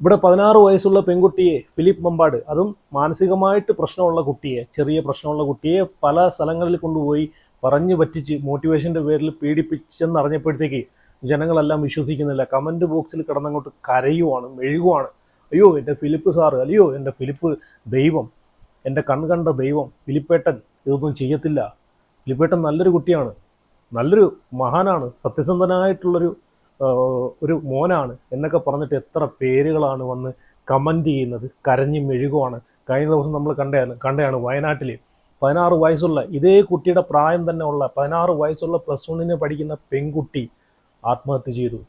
ഇവിടെ പതിനാറ് വയസ്സുള്ള പെൺകുട്ടിയെ ഫിലിപ്പ് മമ്പാട് അതും മാനസികമായിട്ട് പ്രശ്നമുള്ള കുട്ടിയെ ചെറിയ പ്രശ്നമുള്ള കുട്ടിയെ പല സ്ഥലങ്ങളിൽ കൊണ്ടുപോയി പറഞ്ഞു പറ്റിച്ച് മോട്ടിവേഷന്റെ പേരിൽ പീഡിപ്പിച്ചെന്ന് അറിഞ്ഞപ്പോഴത്തേക്ക് ജനങ്ങളെല്ലാം വിശ്വസിക്കുന്നില്ല. കമന്റ് ബോക്സിൽ കിടന്നങ്ങോട്ട് കരയുവാണ് മെഴുകുവാണ്. അയ്യോ എന്റെ ഫിലിപ്പ് സാറ് അല്ലയോ എന്റെ ഫിലിപ്പ് ദൈവം എന്റെ കൺകണ്ട ദൈവം ഫിലിപ്പേട്ടൻ ഇതൊന്നും ചെയ്യത്തില്ല. ഫിലിപ്പേട്ടൻ നല്ലൊരു കുട്ടിയാണ് നല്ലൊരു മഹാനാണ് സത്യസന്ധനായിട്ടുള്ളൊരു ഒരു മോനാണ് എന്നൊക്കെ പറഞ്ഞിട്ട് എത്ര പേരുകളാണ് വന്ന് കമന്റ് ചെയ്യുന്നത് കരഞ്ഞ് മെഴുകുവാണ്. കഴിഞ്ഞ ദിവസം നമ്മൾ കണ്ടതാണ് കണ്ടയാണ് വയനാട്ടിൽ പതിനാറ് വയസ്സുള്ള ഇതേ കുട്ടിയുടെ പ്രായം തന്നെ ഉള്ള പതിനാറ് വയസ്സുള്ള പ്ലസ് വണ്ണിന് പഠിക്കുന്ന പെൺകുട്ടി ആത്മഹത്യ ചെയ്തു.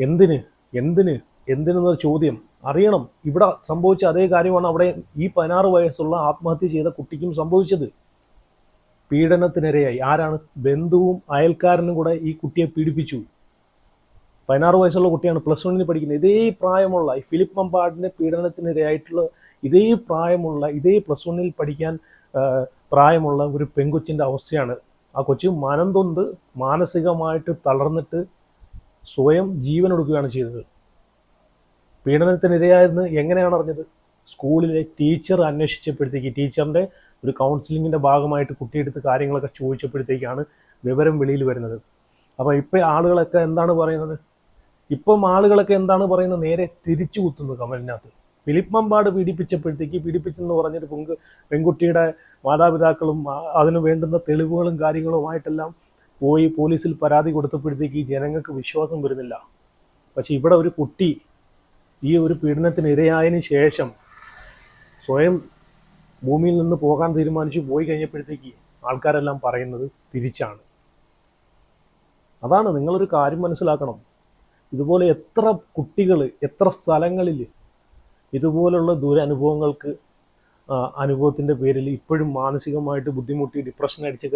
എന്തിന്? എന്തിന്? എന്തിനെന്നൊരു ചോദ്യം. അറിയണം. ഇവിടെ സംഭവിച്ച അതേ കാര്യമാണ് അവിടെ ഈ പതിനാറ് വയസ്സുള്ള ആത്മഹത്യ ചെയ്ത കുട്ടിക്കും സംഭവിച്ചത്. പീഡനത്തിനിരയായി. ആരാണ്? ബന്ധുവും അയൽക്കാരനും കൂടെ ഈ കുട്ടിയെ പീഡിപ്പിച്ചു. പതിനാറ് വയസ്സുള്ള കുട്ടിയാണ് പ്ലസ് വണ്ണിന് പഠിക്കുന്നത്. ഇതേ പ്രായമുള്ള ഈ ഫിലിപ്പ് മമ്പാടിന്റെ പീഡനത്തിനിരയായിട്ടുള്ള ഇതേ പ്രായമുള്ള ഇതേ പ്ലസ് വണ്ണിൽ പഠിക്കാൻ പ്രായമുള്ള ഒരു പെൺകൊച്ചിന്റെ അവസ്ഥയാണ്. ആ കൊച്ചു മനം തൊന്ത് മാനസികമായിട്ട് തളർന്നിട്ട് സ്വയം ജീവൻ എടുക്കുകയാണ് ചെയ്തത്. പീഡനത്തിനിരയായിരുന്നു. എങ്ങനെയാണ് അറിഞ്ഞത്? സ്കൂളിലെ ടീച്ചർ അന്വേഷിച്ചപ്പോഴത്തേക്ക് ടീച്ചറിന്റെ ഒരു കൗൺസിലിങ്ങിന്റെ ഭാഗമായിട്ട് കുട്ടിയെടുത്ത് കാര്യങ്ങളൊക്കെ ചോദിച്ചപ്പോഴത്തേക്കാണ് വിവരം വെളിയിൽ വരുന്നത്. അപ്പോൾ ഇപ്പോൾ ആളുകളൊക്കെ എന്താണ് പറയുന്നത്? ഇപ്പം ആളുകളൊക്കെ എന്താണ് പറയുന്നത്? നേരെ തിരിച്ചു കുത്തുന്നു കമലിനകത്ത്. ഫിലിപ്പ് മമ്പാട് പീഡിപ്പിച്ചപ്പോഴത്തേക്ക് പീഡിപ്പിച്ചെന്ന് പറഞ്ഞൊരു പെങ്ക് പെൺകുട്ടിയുടെ മാതാപിതാക്കളും അതിന് വേണ്ടുന്ന തെളിവുകളും കാര്യങ്ങളുമായിട്ടെല്ലാം പോയി പോലീസിൽ പരാതി കൊടുത്തപ്പോഴത്തേക്ക് ഈ ജനങ്ങൾക്ക് വിശ്വാസം വരുന്നില്ല. പക്ഷെ ഇവിടെ ഒരു കുട്ടി ഈ ഒരു പീഡനത്തിന് ഇരയായതിനു ശേഷം സ്വയം ഭൂമിയിൽ നിന്ന് പോകാൻ തീരുമാനിച്ചു പോയി കഴിഞ്ഞപ്പോഴത്തേക്ക് ആൾക്കാരെല്ലാം പറയുന്നത് തിരിച്ചാണ്. അതാണ് നിങ്ങളൊരു കാര്യം മനസ്സിലാക്കണം. ഇതുപോലെ എത്ര കുട്ടികൾ എത്ര സ്ഥലങ്ങളിൽ ഇതുപോലുള്ള ദുരനുഭവങ്ങൾക്ക് അനുഭവത്തിന്റെ പേരിൽ ഇപ്പോഴും മാനസികമായിട്ട് ബുദ്ധിമുട്ടി ഡിപ്രഷൻ അടിച്ച്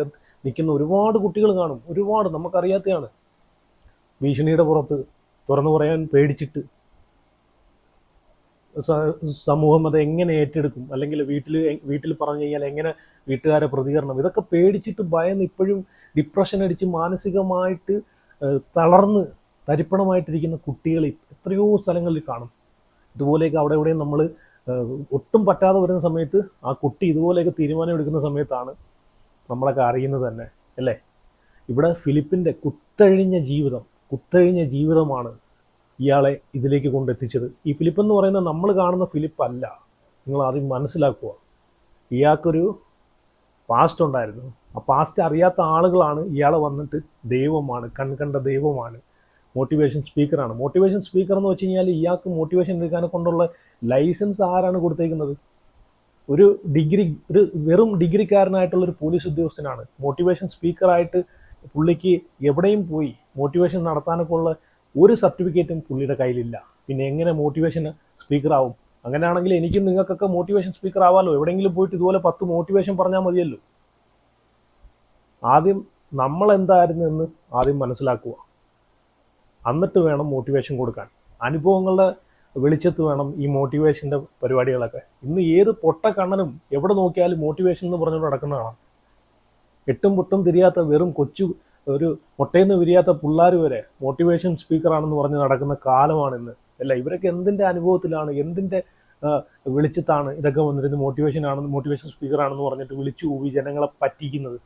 നിൽക്കുന്ന ഒരുപാട് കുട്ടികൾ കാണും. ഒരുപാട് നമുക്കറിയാത്തതാണ് ഭീഷണിയുടെ പുറത്ത് തുറന്നു പറയാൻ പേടിച്ചിട്ട് സമൂഹം അത് എങ്ങനെ ഏറ്റെടുക്കും? അല്ലെങ്കിൽ വീട്ടിൽ വീട്ടിൽ പറഞ്ഞു കഴിഞ്ഞാൽ എങ്ങനെ വീട്ടുകാരെ പ്രതികരണം? ഇതൊക്കെ പേടിച്ചിട്ട് ഭയന്ന് ഇപ്പോഴും ഡിപ്രഷൻ അടിച്ച് മാനസികമായിട്ട് തളർന്ന് തരിപ്പണമായിട്ടിരിക്കുന്ന കുട്ടികൾ എത്രയോ സ്ഥലങ്ങളിൽ കാണും. ഇതുപോലെയൊക്കെ അവിടെ എവിടെയും നമ്മൾ ഒട്ടും പറ്റാതെ വരുന്ന സമയത്ത് ആ കുട്ടി ഇതുപോലെയൊക്കെ തീരുമാനം എടുക്കുന്ന സമയത്താണ് നമ്മളൊക്കെ അറിയുന്നത് തന്നെ അല്ലേ? ഇവിടെ ഫിലിപ്പിന്റെ കുത്തഴിഞ്ഞ ജീവിതം കുത്തഴിഞ്ഞ ജീവിതമാണ് ഇയാളെ ഇതിലേക്ക് കൊണ്ടെത്തിച്ചത്. ഈ ഫിലിപ്പ് എന്ന് പറയുന്നത് നമ്മൾ കാണുന്ന ഫിലിപ്പ് അല്ല നിങ്ങൾ ആദ്യം മനസ്സിലാക്കുക. ഇയാൾക്കൊരു പാസ്റ്റ് ഉണ്ടായിരുന്നു. ആ പാസ്റ്റ് അറിയാത്ത ആളുകളാണ് ഇയാളെ വന്നിട്ട് ദൈവമാണ് കൺകണ്ട ദൈവമാണ്. മോട്ടിവേഷൻ സ്പീക്കറാണ് മോട്ടിവേഷൻ സ്പീക്കർ എന്ന് വെച്ച് കഴിഞ്ഞാൽ ഇയാൾക്ക് മോട്ടിവേഷൻ എടുക്കാനെ കൊണ്ടുള്ള ലൈസൻസ് ആരാണ് കൊടുത്തേക്കുന്നത്? ഒരു ഡിഗ്രി ഒരു വെറും ഡിഗ്രിക്കാരനായിട്ടുള്ള ഒരു പോലീസ് ഉദ്യോഗസ്ഥനാണ്. മോട്ടിവേഷൻ സ്പീക്കറായിട്ട് പുള്ളിക്ക് എവിടെയും പോയി മോട്ടിവേഷൻ നടത്താനൊക്കെ ഉള്ള ഒരു സർട്ടിഫിക്കറ്റും പുള്ളിയുടെ കയ്യിലില്ല. പിന്നെ എങ്ങനെ മോട്ടിവേഷൻ സ്പീക്കർ ആവും? അങ്ങനെയാണെങ്കിൽ എനിക്കും നിങ്ങൾക്കൊക്കെ മോട്ടിവേഷൻ സ്പീക്കർ ആവാമല്ലോ എവിടെയെങ്കിലും പോയിട്ട് ഇതുപോലെ പത്ത് മോട്ടിവേഷൻ പറഞ്ഞാൽ മതിയല്ലോ. ആദ്യം നമ്മൾ എന്തായിരുന്നു എന്ന് ആദ്യം മനസ്സിലാക്കുക. എന്നിട്ട് വേണം മോട്ടിവേഷൻ കൊടുക്കാൻ. അനുഭവങ്ങളുടെ വെളിച്ചത്ത് വേണം ഈ മോട്ടിവേഷന്റെ പരിപാടികളൊക്കെ. ഇന്ന് ഏത് പൊട്ട കണ്ണനും എവിടെ നോക്കിയാലും മോട്ടിവേഷൻ എന്ന് പറഞ്ഞുകൊണ്ട് നടക്കുന്നതാണ് എട്ടും പൊട്ടും തിരിയാത്ത വെറും കൊച്ചു ഒരു മുട്ടയെന്ന് വിരിയാത്ത പിള്ളേർ വരെ മോട്ടിവേഷൻ സ്പീക്കറാണെന്ന് പറഞ്ഞ് നടക്കുന്ന കാലമാണ് ഇന്ന്. അല്ല ഇവരൊക്കെ എന്തിന്റെ അനുഭവത്തിലാണ് എന്തിന്റെ വെളിച്ചത്താണ് ഇതൊക്കെ വന്നിരുന്നത്? മോട്ടിവേഷൻ ആണെന്ന് മോട്ടിവേഷൻ സ്പീക്കർ ആണെന്ന് പറഞ്ഞിട്ട് വിളിച്ചു കൂവി ജനങ്ങളെ പറ്റിക്കുന്നത്.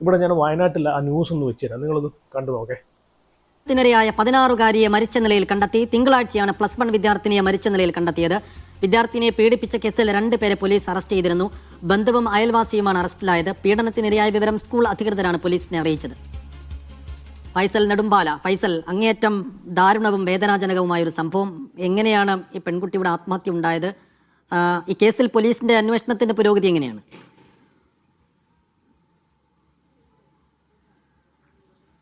ഇവിടെ ഞാൻ വയനാട്ടിൽ ആ ന്യൂസ് ഒന്ന് വെച്ചുതരാം നിങ്ങളത് കണ്ടു നോക്കേ. ത്തിനിരയായ പതിനാറുകാരിയെ മരിച്ച നിലയിൽ കണ്ടെത്തി. തിങ്കളാഴ്ചയാണ് പ്ലസ് വൺ വിദ്യാർത്ഥിനിയെ മരിച്ച നിലയിൽ കണ്ടെത്തിയത്. വിദ്യാർത്ഥിനിയെ പീഡിപ്പിച്ച കേസിൽ രണ്ട് പേരെ പോലീസ് അറസ്റ്റ് ചെയ്തിരുന്നു. ബന്ധുവും അയൽവാസിയുമാണ് അറസ്റ്റിലായത്. പീഡനത്തിനിരയായ വിവരം സ്കൂൾ അധികൃതരാണ് പോലീസിനെ അറിയിച്ചത്. ഫൈസൽ നെടുമ്പാല. ഫൈസൽ അങ്ങേയറ്റം ദാരുണവും വേദനാജനകവുമായ ഒരു സംഭവം. എങ്ങനെയാണ് ഈ പെൺകുട്ടിയുടെ ആത്മഹത്യ ഉണ്ടായത്? ഈ കേസിൽ പോലീസിന്റെ അന്വേഷണത്തിന്റെ പുരോഗതി എങ്ങനെയാണ്?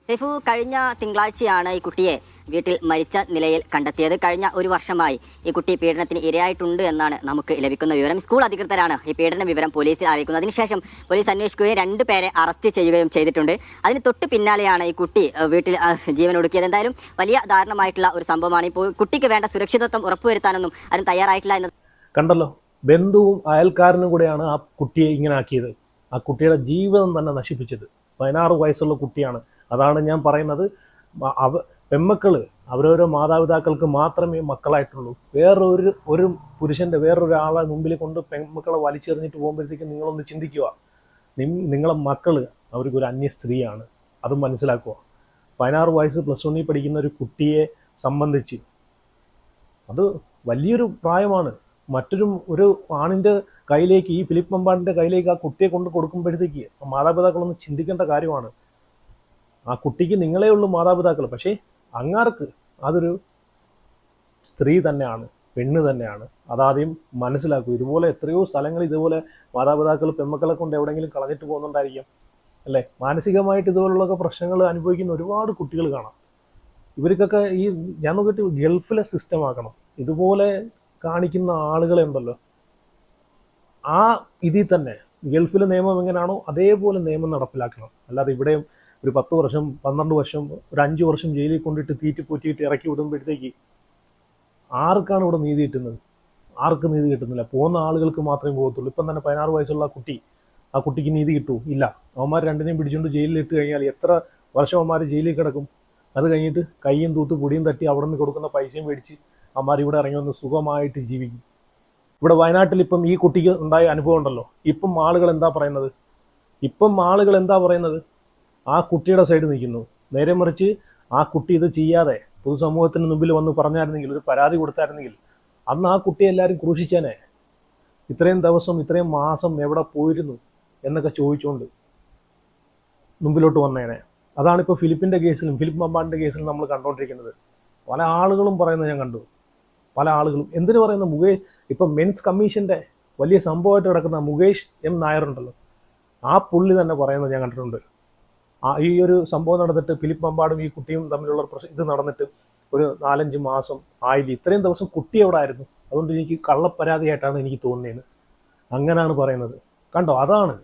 സൈഫു കഴിഞ്ഞ തിങ്കളാഴ്ചയാണ് ഈ കുട്ടിയെ വീട്ടിൽ മരിച്ച നിലയിൽ കണ്ടെത്തിയത്. കഴിഞ്ഞ ഒരു വർഷമായി ഈ കുട്ടി പീഡനത്തിന് ഇരയായിട്ടുണ്ട് എന്നാണ് നമുക്ക് ലഭിക്കുന്ന വിവരം. സ്കൂൾ അധികൃതരാണ് ഈ പീഡന വിവരം പോലീസിൽ അറിയിക്കുന്നത്. അതിനുശേഷം പോലീസ് അന്വേഷിക്കുകയും രണ്ട് പേരെ അറസ്റ്റ് ചെയ്യുകയും ചെയ്തിട്ടുണ്ട്. അതിന് തൊട്ട് പിന്നാലെയാണ് ഈ കുട്ടി വീട്ടിൽ ജീവൻ ഒടുക്കിയത് എന്തായാലും വലിയ ദാരുണമായിട്ടുള്ള ഒരു സംഭവമാണ്. ഇപ്പോൾ കുട്ടിക്ക് വേണ്ട സുരക്ഷിതത്വം ഉറപ്പുവരുത്താനൊന്നും അതിന് തയ്യാറായിട്ടില്ല എന്നത് കണ്ടല്ലോ ബന്ധുവും അയൽക്കാരനും കൂടെയാണ് ആ കുട്ടിയെ ഇങ്ങനെ ആക്കിയത്. ആ കുട്ടിയുടെ ജീവിതം തന്നെ നശിപ്പിച്ചത്. പതിനാറ് വയസ്സുള്ള കുട്ടിയാണ് അതാണ് ഞാൻ പറയുന്നത്. അവ പെമ്മക്കൾ അവരോരോ മാതാപിതാക്കൾക്ക് മാത്രമേ മക്കളായിട്ടുള്ളൂ. വേറൊരു ഒരു പുരുഷന്റെ വേറൊരാളെ മുമ്പിൽ കൊണ്ട് പെൺമക്കളെ വലിച്ചെറിഞ്ഞിട്ട് പോകുമ്പോഴത്തേക്കും നിങ്ങളൊന്ന് ചിന്തിക്കുക. നിങ്ങളെ മക്കൾ അവർക്കൊരു അന്യ സ്ത്രീയാണ്. അത് മനസ്സിലാക്കുക. പതിനാറ് വയസ്സ് പ്ലസ് വണ്ണിൽ പഠിക്കുന്ന ഒരു കുട്ടിയെ സംബന്ധിച്ച് അത് വലിയൊരു പ്രായമാണ്. മറ്റൊരു ഒരു ആണിന്റെ കയ്യിലേക്ക് ഈ ഫിലിപ്പ് മമ്പാടിന്റെ കയ്യിലേക്ക് ആ കുട്ടിയെ കൊണ്ട് കൊടുക്കുമ്പോഴത്തേക്ക് മാതാപിതാക്കളൊന്ന് ചിന്തിക്കേണ്ട കാര്യമാണ്. ആ കുട്ടിക്ക് നിങ്ങളേ ഉള്ളൂ മാതാപിതാക്കൾ. പക്ഷേ അങ്ങാർക്ക് അതൊരു സ്ത്രീ തന്നെയാണ് പെണ്ണ് തന്നെയാണ്. അതാദ്യം മനസ്സിലാക്കും ഇതുപോലെ എത്രയോ സ്ഥലങ്ങൾ ഇതുപോലെ മാതാപിതാക്കൾ പെമ്മക്കളെ കൊണ്ട് എവിടെയെങ്കിലും കളഞ്ഞിട്ട് പോകുന്നുണ്ടായിരിക്കും അല്ലേ? മാനസികമായിട്ട് ഇതുപോലുള്ള പ്രശ്നങ്ങൾ അനുഭവിക്കുന്ന ഒരുപാട് കുട്ടികൾ കാണാം. ഇവർക്കൊക്കെ ഈ ഞാൻ നോക്കിയിട്ട് ഗൾഫിലെ സിസ്റ്റം ആക്കണം. ഇതുപോലെ കാണിക്കുന്ന ആളുകളെ ഉണ്ടല്ലോ. ആ ഇതിൽ തന്നെ ഗൾഫിലെ നിയമം എങ്ങനെയാണോ അതേപോലെ നിയമം നടപ്പിലാക്കണം. അല്ലാതെ ഇവിടെയും ഒരു പത്ത് വർഷം പന്ത്രണ്ട് വർഷം ഒരു അഞ്ച് വർഷം ജയിലിൽ കൊണ്ടിട്ട് തീറ്റി പൂറ്റിയിട്ട് ഇറക്കി വിടുമ്പോഴത്തേക്ക് ആർക്കാണ് ഇവിടെ നീതി കിട്ടുന്നത്? ആർക്കും നീതി കിട്ടുന്നില്ല. പോകുന്ന ആളുകൾക്ക് മാത്രമേ പോകത്തുള്ളൂ. ഇപ്പം തന്നെ പതിനാറ് വയസ്സുള്ള കുട്ടി ആ കുട്ടിക്ക് നീതി കിട്ടൂ ഇല്ല. അവന്മാർ രണ്ടിനെയും പിടിച്ചുകൊണ്ട് ജയിലിൽ ഇട്ട് കഴിഞ്ഞാൽ എത്ര വർഷം അവന്മാർ ജയിലിൽ കിടക്കും? അത് കഴിഞ്ഞിട്ട് കയ്യും തൂത്ത് പൊടിയും തട്ടി അവിടെ നിന്ന് കൊടുക്കുന്ന പൈസയും മേടിച്ച് അവന്മാർ ഇവിടെ ഇറങ്ങി വന്ന് സുഖമായിട്ട് ജീവിക്കും. ഇവിടെ വയനാട്ടിൽ ഇപ്പം ഈ കുട്ടിക്ക് ഉണ്ടായ അനുഭവം ഉണ്ടല്ലോ. ഇപ്പം ആളുകൾ എന്താ പറയുന്നത്? ഇപ്പം ആളുകൾ എന്താ പറയുന്നത്? ആ കുട്ടിയുടെ സൈഡ് നിൽക്കുന്നു. നേരെ മറിച്ച് ആ കുട്ടി ഇത് ചെയ്യാതെ പൊതുസമൂഹത്തിന് മുമ്പിൽ വന്ന് പറഞ്ഞായിരുന്നെങ്കിൽ ഒരു പരാതി കൊടുത്തായിരുന്നെങ്കിൽ അന്ന് ആ കുട്ടിയെ എല്ലാവരും ക്രൂശിച്ചേനെ. ഇത്രയും ദിവസം ഇത്രയും മാസം എവിടെ പോയിരുന്നു എന്നൊക്കെ ചോദിച്ചുകൊണ്ട് മുമ്പിലോട്ട് വന്നേനെ. അതാണ് ഇപ്പോൾ ഫിലിപ്പിന്റെ കേസിലും ഫിലിപ്പ് മമ്പാടിന്റെ കേസിലും നമ്മൾ കണ്ടുകൊണ്ടിരിക്കുന്നത് പല ആളുകളും പറയുന്നത് ഞാൻ കണ്ടു. പല ആളുകളും. എന്തിനു പറയുന്ന? മുകേഷ് ഇപ്പം മെൻസ് കമ്മീഷന്റെ വലിയ സംഭവമായിട്ട് കിടക്കുന്ന മുകേഷ് എം നായർ ഉണ്ടല്ലോ ആ പുള്ളി തന്നെ പറയുന്നത് ഞാൻ കണ്ടിട്ടുണ്ട്. ഈ ഒരു സംഭവം നടന്നിട്ട് ഫിലിപ്പ് മമ്പാടും ഈ കുട്ടിയും തമ്മിലുള്ള പ്രശ്നം ഇത് നടന്നിട്ട് ഒരു നാലഞ്ച് മാസം ആയില്ല? ഇത്രയും ദിവസം കുട്ടി എവിടെ ആയിരുന്നു അതുകൊണ്ട് എനിക്ക് കള്ളപ്പരാതിയായിട്ടാണ് എനിക്ക് തോന്നിയത് അങ്ങനെയാണ് പറയുന്നത്. കണ്ടോ? അതാണ്.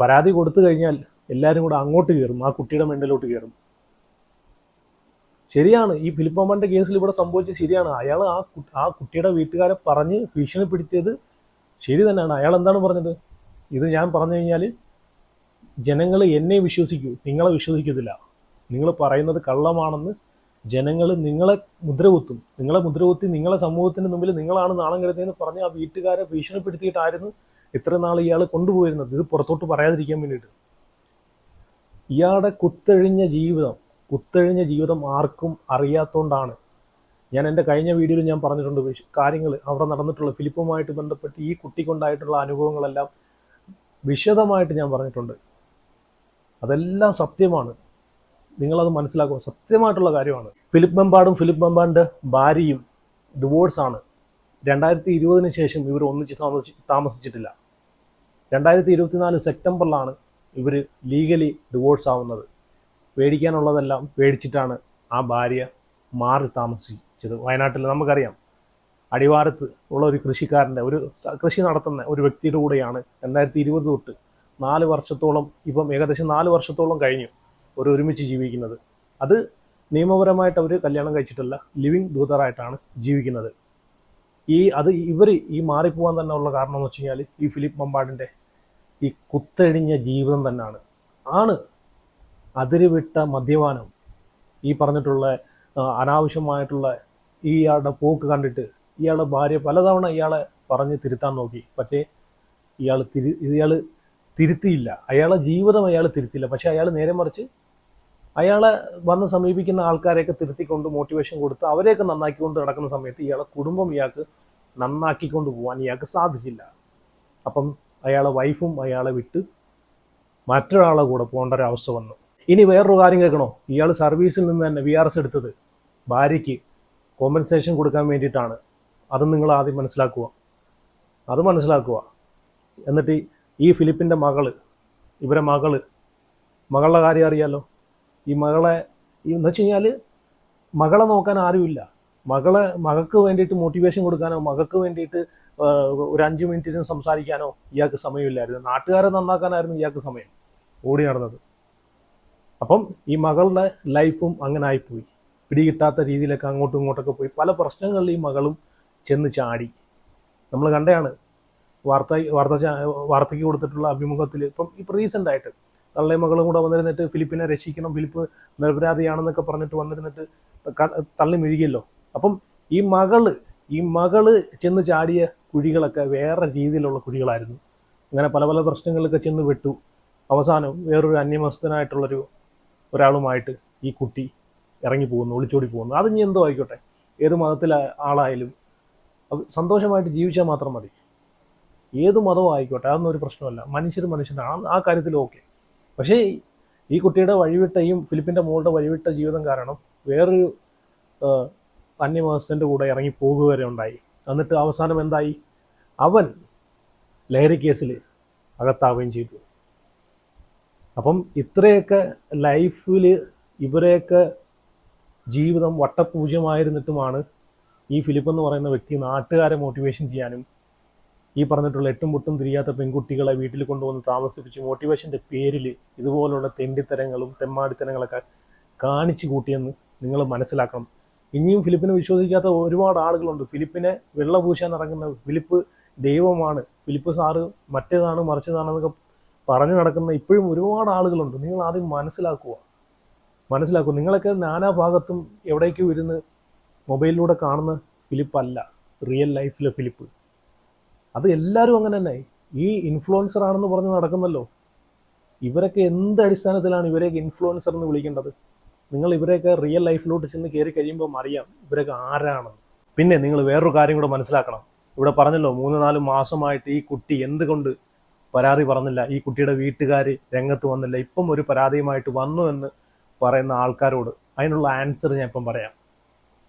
പരാതി കൊടുത്തു കഴിഞ്ഞാൽ എല്ലാവരും കൂടെ അങ്ങോട്ട് കയറും ആ കുട്ടിയുടെ മെണ്ടലോട്ട് കയറും. ശരിയാണ്. ഈ ഫിലിപ്പ് മമ്പാന്റെ കേസിൽ ഇവിടെ സംഭവിച്ചത് ശരിയാണ്. അയാൾ ആ ആ കുട്ടിയുടെ വീട്ടുകാരെ പറഞ്ഞ് ഭീഷണിപ്പെടുത്തിയത് ശരി തന്നെയാണ്. അയാൾ എന്താണ് പറഞ്ഞത്? ഇത് ഞാൻ പറഞ്ഞു കഴിഞ്ഞാൽ ജനങ്ങൾ എന്നെ വിശ്വസിക്കൂ നിങ്ങളെ വിശ്വസിക്കത്തില്ല. നിങ്ങൾ പറയുന്നത് കള്ളമാണെന്ന് ജനങ്ങൾ നിങ്ങളെ മുദ്രകുത്തും. നിങ്ങളെ മുദ്രകുത്തി നിങ്ങളെ സമൂഹത്തിന് മുമ്പിൽ നിങ്ങളാണ് നാണം കരുതെന്ന് പറഞ്ഞ് ആ വീട്ടുകാരെ ഭീഷണിപ്പെടുത്തിയിട്ടായിരുന്നു ഇത്ര നാൾ ഇയാൾ കൊണ്ടുപോയിരുന്നത്. ഇത് പുറത്തോട്ട് പറയാതിരിക്കാൻ വേണ്ടിയിട്ട്. ഇയാളുടെ കുത്തഴിഞ്ഞ ജീവിതം കുത്തഴിഞ്ഞ ജീവിതം ആർക്കും അറിയാത്തതുകൊണ്ടാണ് ഞാൻ എന്റെ കഴിഞ്ഞ വീഡിയോയിൽ ഞാൻ പറഞ്ഞിട്ടുണ്ട് കാര്യങ്ങൾ അവിടെ നടന്നിട്ടുള്ള ഫിലിപ്പുമായിട്ട് ബന്ധപ്പെട്ട് ഈ കുട്ടിക്കുണ്ടായിട്ടുള്ള അനുഭവങ്ങളെല്ലാം വിശദമായിട്ട് ഞാൻ പറഞ്ഞിട്ടുണ്ട്. അതെല്ലാം സത്യമാണ്. നിങ്ങളത് മനസ്സിലാക്കുക. സത്യമായിട്ടുള്ള കാര്യമാണ്. ഫിലിപ്പ് മെമ്പാടും ഫിലിപ്പ് മെമ്പാടിന്റെ ഭാര്യയും ഡിവോഴ്സാണ് രണ്ടായിരത്തി ഇരുപതിന് ശേഷം ഇവർ ഒന്നിച്ച് താമസി താമസിച്ചിട്ടില്ല. രണ്ടായിരത്തി ഇരുപത്തിനാല് സെപ്റ്റംബറിലാണ് ഇവർ ലീഗലി ഡിവോഴ്സ് ആവുന്നത്. പേടിക്കാനുള്ളതെല്ലാം പേടിച്ചിട്ടാണ് ആ ഭാര്യ മാറി താമസിച്ചത്. വയനാട്ടിൽ നമുക്കറിയാം. അടിവാരത്ത് ഉള്ള ഒരു കൃഷിക്കാരന്റെ ഒരു കൃഷി നടത്തുന്ന ഒരു വ്യക്തിയുടെ കൂടെയാണ് രണ്ടായിരത്തി ഇരുപത് തൊട്ട് നാല് വർഷത്തോളം ഇപ്പം ഏകദേശം നാല് വർഷത്തോളം കഴിഞ്ഞു ഒരു ഒരുമിച്ച് ജീവിക്കുന്നത്. അത് നിയമപരമായിട്ട് അവർ കല്യാണം കഴിച്ചിട്ടല്ല ലിവിങ് ദൂതറായിട്ടാണ് ജീവിക്കുന്നത്. ഈ അത് ഇവർ ഈ മാറിപ്പോകാൻ തന്നെ ഉള്ള കാരണം എന്ന് വെച്ച് കഴിഞ്ഞാൽ ഈ ഫിലിപ്പ് മമ്പാടിന്റെ ഈ കുത്തഴിഞ്ഞ ജീവിതം തന്നെയാണ്. ആണ് അതിരുവിട്ട മദ്യപാനം ഈ പറഞ്ഞിട്ടുള്ള അനാവശ്യമായിട്ടുള്ള ഇയാളുടെ പോക്ക് കണ്ടിട്ട് ഇയാളുടെ ഭാര്യ പലതവണ ഇയാളെ പറഞ്ഞ് തിരുത്താൻ നോക്കി. പക്ഷേ ഇയാൾ തിരി ഇയാൾ തിരുത്തിയില്ല. അയാളെ ജീവിതം അയാൾ തിരുത്തിയില്ല. പക്ഷേ അയാൾ നേരെ മറിച്ച് അയാളെ വന്ന് സമീപിക്കുന്ന ആൾക്കാരെയൊക്കെ തിരുത്തിക്കൊണ്ട് മോട്ടിവേഷൻ കൊടുത്ത് അവരെയൊക്കെ നന്നാക്കിക്കൊണ്ട് നടക്കുന്ന സമയത്ത് ഇയാളെ കുടുംബം ഇയാൾക്ക് നന്നാക്കിക്കൊണ്ട് പോകാൻ ഇയാൾക്ക് സാധിച്ചില്ല. അപ്പം അയാളെ വൈഫും അയാളെ വിട്ട് മറ്റൊരാളെ കൂടെ പോകേണ്ട ഒരു അവസ്ഥ വന്നു. ഇനി വേറൊരു കാര്യം കേൾക്കണോ? ഇയാൾ സർവീസിൽ നിന്ന് തന്നെ വി ആർ എസ് എടുത്തത് ഭാര്യയ്ക്ക് കോമ്പൻസേഷൻ കൊടുക്കാൻ വേണ്ടിയിട്ടാണ്. അത് നിങ്ങൾ ആദ്യം മനസ്സിലാക്കുക. അത് മനസ്സിലാക്കുക. എന്നിട്ട് ഈ ഫിലിപ്പിന്റെ മകൾ ഇവരെ മകൾ മകളുടെ കാര്യം അറിയാലോ? ഈ മകളെ എന്ന് വെച്ച് കഴിഞ്ഞാൽ മകളെ നോക്കാൻ ആരുമില്ല. മകളെ മകൾക്ക് വേണ്ടിയിട്ട് മോട്ടിവേഷൻ കൊടുക്കാനോ മകൾക്ക് വേണ്ടിയിട്ട് ഒരു അഞ്ച് മിനിറ്റിനും സംസാരിക്കാനോ ഇയാൾക്ക് സമയമില്ലായിരുന്നു. നാട്ടുകാരെ നന്നാക്കാനായിരുന്നു ഇയാൾക്ക് സമയം. ഓടി നടന്നത്. അപ്പം ഈ മകളുടെ ലൈഫും അങ്ങനെ ആയിപ്പോയി. പിടികിട്ടാത്ത രീതിയിലൊക്കെ അങ്ങോട്ടും ഇങ്ങോട്ടൊക്കെ പോയി. പല പ്രശ്നങ്ങളിൽ ഈ മകളും ചെന്ന് ചാടി. നമ്മൾ കണ്ടതാണ് വാർത്ത വാർത്ത വാർത്തയ്ക്ക് കൊടുത്തിട്ടുള്ള അഭിമുഖത്തിൽ ഇപ്പം ഇപ്പം റീസെന്റ് ആയിട്ട് തള്ളയും മകളും കൂടെ വന്നിരുന്നിട്ട് ഫിലിപ്പിനെ രക്ഷിക്കണം ഫിലിപ്പ് നിരപരാധിയാണെന്നൊക്കെ പറഞ്ഞിട്ട് വന്നിരുന്നിട്ട് തള്ളി മെഴുകിയല്ലോ അപ്പം ഈ മകൾ ഈ മകൾ ചെന്ന് ചാടിയ കുഴികളൊക്കെ വേറെ രീതിയിലുള്ള കുഴികളായിരുന്നു. അങ്ങനെ പല പല പ്രശ്നങ്ങളിലൊക്കെ ചെന്ന് വിട്ടു. അവസാനം വേറൊരു അന്യമസ്തനായിട്ടുള്ളൊരു ഒരാളുമായിട്ട് ഈ കുട്ടി ഇറങ്ങി പോകുന്നു ഒളിച്ചോടി പോകുന്നു. അത് ഇനി എന്തോ ആയിക്കോട്ടെ. ഏത് മതത്തിലെ ആളായാലും സന്തോഷമായിട്ട് ജീവിച്ചാൽ മാത്രം മതി. ഏത് മതവും ആയിക്കോട്ടെ അതൊന്നും ഒരു പ്രശ്നമല്ല. മനുഷ്യർ മനുഷ്യനാണ് ആ കാര്യത്തിൽ ഓക്കെ. പക്ഷേ ഈ കുട്ടിയുടെ വഴിവിട്ടയും ഫിലിപ്പിന്റെ മോളുടെ വഴിവിട്ട ജീവിതം കാരണം വേറൊരു അന്യമാസത്തിന്റെ കൂടെ ഇറങ്ങി പോകുക വരെ ഉണ്ടായി. എന്നിട്ട് അവസാനം എന്തായി? അവൻ ലഹരി കേസിൽ അകത്താവുകയും ചെയ്തു. അപ്പം ഇത്രയൊക്കെ ലൈഫിൽ ഇവരെയൊക്കെ ജീവിതം വട്ടപൂജ്യമായിരുന്നിട്ടുമാണ് ഈ ഫിലിപ്പ് എന്ന് പറയുന്ന വ്യക്തി നാട്ടുകാരെ മോട്ടിവേഷൻ ചെയ്യാനും ഈ പറഞ്ഞിട്ടുള്ള എട്ടും പൊട്ടും തിരിയാത്ത പെൺകുട്ടികളെ വീട്ടിൽ കൊണ്ടുവന്ന് താമസിപ്പിച്ച് മോട്ടിവേഷന്റെ പേരിൽ ഇതുപോലുള്ള തെണ്ടിത്തരങ്ങളും തെമ്മാടിത്തരങ്ങളൊക്കെ കാണിച്ചു കൂട്ടിയെന്ന് നിങ്ങൾ മനസ്സിലാക്കണം. ഇനിയും ഫിലിപ്പിനെ വിശ്വസിക്കാത്ത ഒരുപാട് ആളുകളുണ്ട്. ഫിലിപ്പിനെ വെള്ള വെള്ളപൂശാൻ ഇറങ്ങുന്ന ഫിലിപ്പ് ദൈവമാണ്. ഫിലിപ്പ് സാറ് മറ്റേതാണ് മറിച്ചതാണെന്നൊക്കെ പറഞ്ഞു നടക്കുന്ന ഇപ്പോഴും ഒരുപാട് ആളുകളുണ്ട്. നിങ്ങൾ ആദ്യം മനസ്സിലാക്കുക. മനസ്സിലാക്കുക. നിങ്ങളൊക്കെ നാനാ ഭാഗത്തും എവിടേക്കും ഇരുന്ന് മൊബൈലിലൂടെ കാണുന്ന ഫിലിപ്പല്ല. റിയൽ ലൈഫിലെ ഫിലിപ്പ്. അത് എല്ലാവരും അങ്ങനെ തന്നെ. ഈ ഇൻഫ്ലുവൻസർ ആണെന്ന് പറഞ്ഞ് നടക്കുന്നല്ലോ. ഇവരൊക്കെ എന്ത് അടിസ്ഥാനത്തിലാണ് ഇവരെയൊക്കെ ഇൻഫ്ലുവൻസർ എന്ന് വിളിക്കേണ്ടത്? നിങ്ങൾ ഇവരെയൊക്കെ റിയൽ ലൈഫിലോട്ട് ചെന്ന് കയറി കഴിയുമ്പോൾ അറിയാം ഇവരൊക്കെ ആരാണെന്ന്. പിന്നെ നിങ്ങൾ വേറൊരു കാര്യം കൂടെ മനസ്സിലാക്കണം. ഇവിടെ പറഞ്ഞല്ലോ മൂന്ന് നാല് മാസമായിട്ട് ഈ കുട്ടി എന്തുകൊണ്ട് പരാതി പറഞ്ഞില്ല? ഈ കുട്ടിയുടെ വീട്ടുകാർ രംഗത്ത് വന്നില്ല. ഇപ്പം ഒരു പരാതിയുമായിട്ട് വന്നു എന്ന് പറയുന്ന ആൾക്കാരോട് അതിനുള്ള ആൻസർ ഞാൻ ഇപ്പം പറയാം.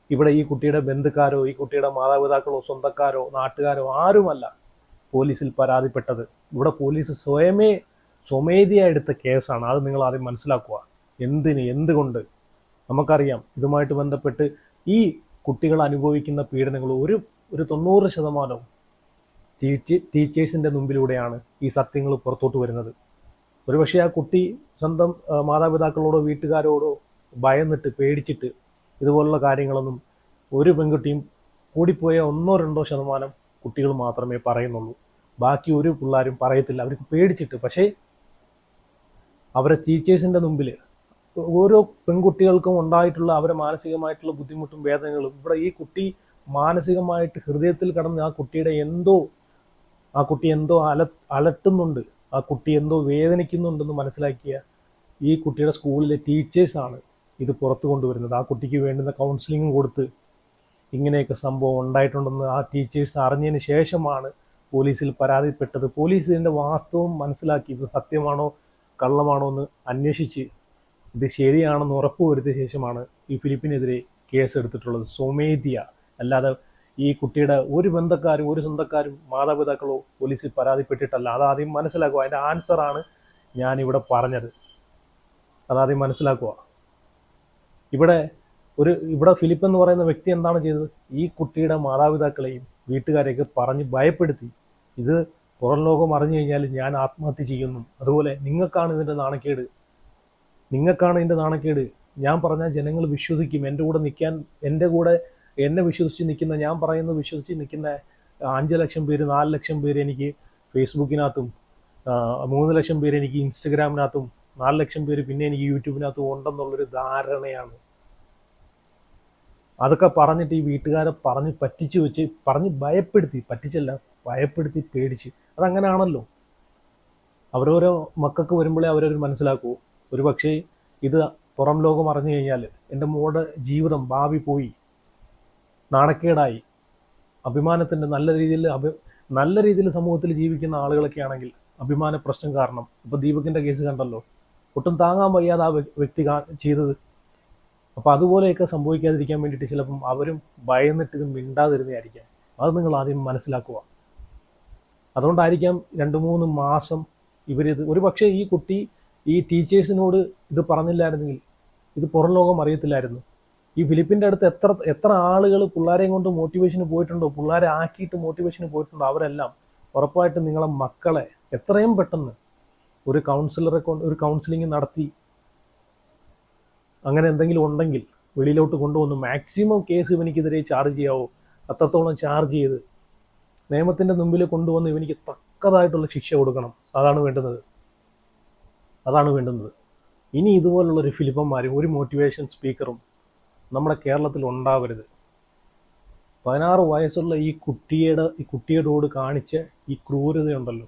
ഇവിടെ ഈ കുട്ടിയുടെ ബന്ധുക്കാരോ ഈ കുട്ടിയുടെ മാതാപിതാക്കളോ സ്വന്തക്കാരോ നാട്ടുകാരോ ആരുമല്ല പോലീസിൽ പരാതിപ്പെട്ടത്. ഇവിടെ പോലീസ് സ്വയമേ സ്വമേധിയായി എടുത്ത കേസാണ്. അത് നിങ്ങൾ ആദ്യം മനസ്സിലാക്കുക. എന്തിന് എന്തുകൊണ്ട്? നമുക്കറിയാം. ഇതുമായിട്ട് ബന്ധപ്പെട്ട് ഈ കുട്ടികൾ അനുഭവിക്കുന്ന പീഡനങ്ങൾ ഒരു ഒരു തൊണ്ണൂറ് ശതമാനവും ടീച്ച് ടീച്ചേഴ്സിന്റെ മുമ്പിലൂടെയാണ് ഈ സത്യങ്ങൾ പുറത്തോട്ട് വരുന്നത്. ഒരുപക്ഷെ ആ കുട്ടി സ്വന്തം മാതാപിതാക്കളോടോ വീട്ടുകാരോടോ ഭയന്നിട്ട് പേടിച്ചിട്ട് ഇതുപോലുള്ള കാര്യങ്ങളൊന്നും ഒരു പെൺകുട്ടിയും കൂടിപ്പോയ ഒന്നോ രണ്ടോ ശതമാനം കുട്ടികൾ മാത്രമേ പറയുന്നുള്ളൂ. ബാക്കി ഒരു പിള്ളേരും പറയത്തില്ല. അവർക്ക് പേടിച്ചിട്ട്. പക്ഷേ അവരെ ടീച്ചേഴ്സിന്റെ മുമ്പിൽ ഓരോ പെൺകുട്ടികൾക്കും ഉണ്ടായിട്ടുള്ള അവരെ മാനസികമായിട്ടുള്ള ബുദ്ധിമുട്ടും വേദനകളും ഇവിടെ ഈ കുട്ടി മാനസികമായിട്ട് ഹൃദയത്തിൽ കടന്ന് ആ കുട്ടിയുടെ എന്തോ ആ കുട്ടി എന്തോ അല അലട്ടുന്നുണ്ട്. ആ കുട്ടി എന്തോ വേദനിക്കുന്നുണ്ടെന്ന് മനസ്സിലാക്കിയ ഈ കുട്ടിയുടെ സ്കൂളിലെ ടീച്ചേഴ്സാണ് ഇത് പുറത്തു കൊണ്ടുവരുന്നത്. ആ കുട്ടിക്ക് വേണ്ടുന്ന കൗൺസിലിംഗ് കൊടുത്ത് ഇങ്ങനെയൊക്കെ സംഭവം ഉണ്ടായിട്ടുണ്ടെന്ന് ആ ടീച്ചേഴ്സ് അറിഞ്ഞതിന് ശേഷമാണ് പോലീസിൽ പരാതിപ്പെട്ടത്. പോലീസ് ഇതിന്റെ വാസ്തവം മനസ്സിലാക്കി ഇത് സത്യമാണോ കള്ളമാണോ എന്ന് അന്വേഷിച്ച് ഇത് ശരിയാണെന്ന് ഉറപ്പുവരുത്തിയ ശേഷമാണ് ഈ ഫിലിപ്പിനെതിരെ കേസ് എടുത്തിട്ടുള്ളത് സ്വമേധിയ. അല്ലാതെ ഈ കുട്ടിയുടെ ഒരു ബന്ധക്കാരും ഒരു സ്വന്തക്കാരും മാതാപിതാക്കളോ പോലീസിൽ പരാതിപ്പെട്ടിട്ടല്ല. അതാദ്യം മനസ്സിലാക്കുക. അതിന്റെ ആൻസറാണ് ഞാനിവിടെ പറഞ്ഞത്. അതാദ്യം മനസ്സിലാക്കുക. ഇവിടെ ഒരു ഇവിടെ ഫിലിപ്പ് എന്ന് പറയുന്ന വ്യക്തി എന്താണ് ചെയ്തത്? ഈ കുട്ടിയുടെ മാതാപിതാക്കളെയും വീട്ടുകാരെയൊക്കെ പറഞ്ഞ് ഭയപ്പെടുത്തി. ഇത് പുറം ലോകം അറിഞ്ഞു കഴിഞ്ഞാൽ ഞാൻ ആത്മഹത്യ ചെയ്യുന്നു. അതുപോലെ നിങ്ങൾക്കാണ് ഇതിന്റെ നാണക്കേട്. നിങ്ങൾക്കാണ് ഇതിന്റെ നാണക്കേട്. ഞാൻ പറഞ്ഞാൽ ജനങ്ങൾ വിശ്വസിക്കും. എന്റെ കൂടെ നിൽക്കാൻ എന്റെ കൂടെ എന്നെ വിശ്വസിച്ച് നിൽക്കുന്ന ഞാൻ പറയുന്നത് വിശ്വസിച്ച് നിൽക്കുന്ന അഞ്ച് ലക്ഷം പേര് നാല് ലക്ഷം പേര് എനിക്ക് ഫേസ്ബുക്കിനകത്തും മൂന്ന് ലക്ഷം പേര് എനിക്ക് ഇൻസ്റ്റഗ്രാമിനകത്തും നാല് ലക്ഷം പേര് പിന്നെ എനിക്ക് യൂട്യൂബിനകത്ത് ഉണ്ടെന്നുള്ളൊരു ധാരണയാണ്. അതൊക്കെ പറഞ്ഞിട്ട് ഈ വീട്ടുകാരെ പറഞ്ഞ് പറ്റിച്ച് വെച്ച് പറഞ്ഞ് ഭയപ്പെടുത്തി പറ്റിച്ചല്ല ഭയപ്പെടുത്തി പേടിച്ച്. അതങ്ങനെയാണല്ലോ അവരോരോ മക്കൾക്ക് വരുമ്പോഴേ അവരവർ മനസ്സിലാക്കൂ. ഒരു പക്ഷേ ഇത് പുറം ലോകം അറിഞ്ഞു കഴിഞ്ഞാൽ എന്റെ മോളുടെ ജീവിതം ഭാവി പോയി. നാണക്കേടായി. അഭിമാനത്തിന്റെ നല്ല രീതിയിൽ അഭി നല്ല രീതിയിൽ സമൂഹത്തിൽ ജീവിക്കുന്ന ആളുകളൊക്കെ ആണെങ്കിൽ അഭിമാന പ്രശ്നം കാരണം. ഇപ്പോൾ ദീപകിന്റെ കേസ് കണ്ടല്ലോ. ഒട്ടും താങ്ങാൻ വയ്യാതെ ആ വ്യ- വ്യക്തി ചെയ്തത്. അപ്പോൾ അതുപോലെയൊക്കെ സംഭവിക്കാതിരിക്കാൻ വേണ്ടിയിട്ട് ചിലപ്പം അവരും ഭയന്നിട്ട് ഇത് മിണ്ടാതിരുന്നതായിരിക്കാം. അത് നിങ്ങൾ ആദ്യം മനസ്സിലാക്കുക. അതുകൊണ്ടായിരിക്കാം രണ്ട് മൂന്ന് മാസം ഇവരിത് ഒരു പക്ഷേ ഈ കുട്ടി ഈ ടീച്ചേഴ്സിനോട് ഇത് പറഞ്ഞില്ലായിരുന്നെങ്കിൽ ഇത് പുറം ലോകം അറിയത്തില്ലായിരുന്നു. ഈ ഫിലിപ്പിന്റെ അടുത്ത് എത്ര എത്ര ആളുകൾ പിള്ളേരെയും കൊണ്ട് മോട്ടിവേഷന് പോയിട്ടുണ്ടോ പിള്ളേരെ ആക്കിയിട്ട് മോട്ടിവേഷന് പോയിട്ടുണ്ടോ അവരെല്ലാം ഉറപ്പായിട്ടും നിങ്ങളെ മക്കളെ എത്രയും പെട്ടെന്ന് ഒരു കൗൺസിലറെ കൊണ്ട് ഒരു കൗൺസിലിംഗ് നടത്തി അങ്ങനെ എന്തെങ്കിലും ഉണ്ടെങ്കിൽ വെളിയിലോട്ട് കൊണ്ടുവന്ന് മാക്സിമം കേസ് ഇവനിക്കെതിരെ ചാർജ് ചെയ്യാവോ? അത്രത്തോളം ചാർജ് ചെയ്ത് നിയമത്തിന്റെ മുമ്പിൽ കൊണ്ടുവന്ന് ഇവനിക്ക് തക്കതായിട്ടുള്ള ശിക്ഷ കൊടുക്കണം. അതാണ് വേണ്ടുന്നത്. അതാണ് വേണ്ടുന്നത്. ഇനി ഇതുപോലുള്ളൊരു ഫിലിപ്പന്മാരും ഒരു മോട്ടിവേഷൻ സ്പീക്കറും നമ്മുടെ കേരളത്തിൽ ഉണ്ടാവരുത്. പതിനാറ് വയസ്സുള്ള ഈ കുട്ടിയുടെ ഈ കുട്ടിയോട് കാണിച്ച ഈ ക്രൂരതയുണ്ടല്ലോ.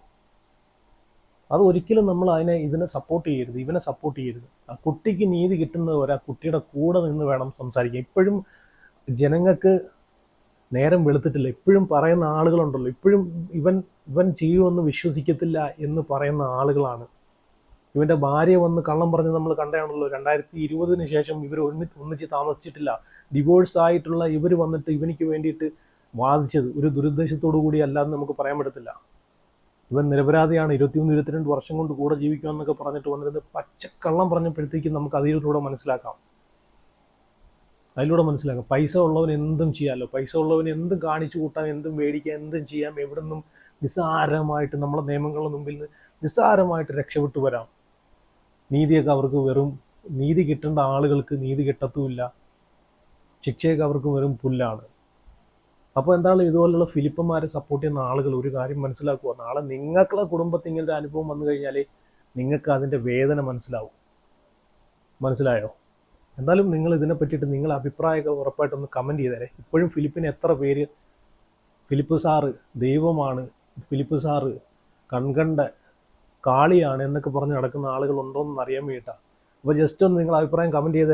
അത് ഒരിക്കലും നമ്മൾ അതിനെ ഇതിനെ സപ്പോർട്ട് ചെയ്യരുത് ഇവനെ സപ്പോർട്ട് ചെയ്യരുത്. ആ കുട്ടിക്ക് നീതി കിട്ടുന്നത് വരെ ആ കുട്ടിയുടെ കൂടെ നിന്ന് വേണം സംസാരിക്കാൻ. ഇപ്പോഴും ജനങ്ങൾക്ക് നേരം വെളുത്തിട്ടില്ല. ഇപ്പോഴും പറയുന്ന ആളുകളുണ്ടല്ലോ. ഇപ്പോഴും ഇവൻ ഇവൻ ചെയ്യുമെന്ന് വിശ്വസിക്കത്തില്ല എന്ന് പറയുന്ന ആളുകളാണ്. ഇവന്റെ ഭാര്യ വന്ന് കള്ളം പറഞ്ഞ് നമ്മൾ കണ്ടതാണല്ലോ. രണ്ടായിരത്തി ഇരുപതിന് ശേഷം ഇവർ ഒന്നി ഒന്നിച്ച് താമസിച്ചിട്ടില്ല. ഡിവോഴ്സ് ആയിട്ടുള്ള ഇവർ വന്നിട്ട് ഇവനിക്ക് വേണ്ടിയിട്ട് വാദിച്ചത്. ഒരു ദുരുദ്ദേശത്തോടു കൂടി അല്ലാതെ നമുക്ക് പറയാൻ പറ്റത്തില്ല. ഇവൻ നിരപരാധിയാണ്. ഇരുപത്തിമൂന്ന് ഇരുപത്തിരണ്ട് വർഷം കൊണ്ട് കൂടെ ജീവിക്കുമെന്നൊക്കെ പറഞ്ഞിട്ട് വന്നിരുന്നത് പച്ചക്കള്ളം പറഞ്ഞപ്പോഴത്തേക്കും നമുക്ക് അതിലൂടെ മനസ്സിലാക്കാം. അതിലൂടെ മനസ്സിലാക്കാം. പൈസ ഉള്ളവൻ എന്തും ചെയ്യാമല്ലോ പൈസ ഉള്ളവന് എന്തും കാണിച്ചു കൂട്ടാം എന്തും മേടിക്കാം എന്തും ചെയ്യാം എവിടെ നിന്നും നിസ്സാരമായിട്ട് നമ്മളെ നിയമങ്ങളുടെ മുമ്പിൽ നിന്ന് നിസ്സാരമായിട്ട് രക്ഷപ്പെട്ടു വരാം. നീതിയൊക്കെ അവർക്ക് വെറും നീതി കിട്ടേണ്ട ആളുകൾക്ക് നീതി കിട്ടത്തുമില്ല. ശിക്ഷയൊക്കെ അവർക്ക് വെറും പുല്ലാണ്. അപ്പോൾ എന്താണ് ഇതുപോലുള്ള ഫിലിപ്പന്മാരെ സപ്പോർട്ട് ചെയ്യുന്ന ആളുകൾ ഒരു കാര്യം മനസ്സിലാക്കുക. നാളെ നിങ്ങൾക്കുള്ള കുടുംബത്തിൽ ഇങ്ങനത്തെ അനുഭവം വന്നു കഴിഞ്ഞാൽ നിങ്ങൾക്ക് അതിന്റെ വേദന മനസ്സിലാവും. മനസ്സിലായോ? എന്തായാലും നിങ്ങൾ ഇതിനെ പറ്റിയിട്ട് നിങ്ങളുടെ അഭിപ്രായമൊക്കെ ഉറപ്പായിട്ടൊന്ന് കമന്റ് ചെയ്തേരെ. ഇപ്പോഴും ഫിലിപ്പിന് എത്ര പേര്? ഫിലിപ്പ് സാറ് ദൈവമാണ്. ഫിലിപ്പ് സാറ് കൺകണ്ട കാളിയാണ് എന്നൊക്കെ പറഞ്ഞ് നടക്കുന്ന ആളുകൾ ഉണ്ടോ എന്ന് അറിയാൻ വേണ്ടിയിട്ടാണ് അപ്പോൾ ജസ്റ്റ് ഒന്ന് നിങ്ങൾ അഭിപ്രായം കമന്റ് ചെയ്ത്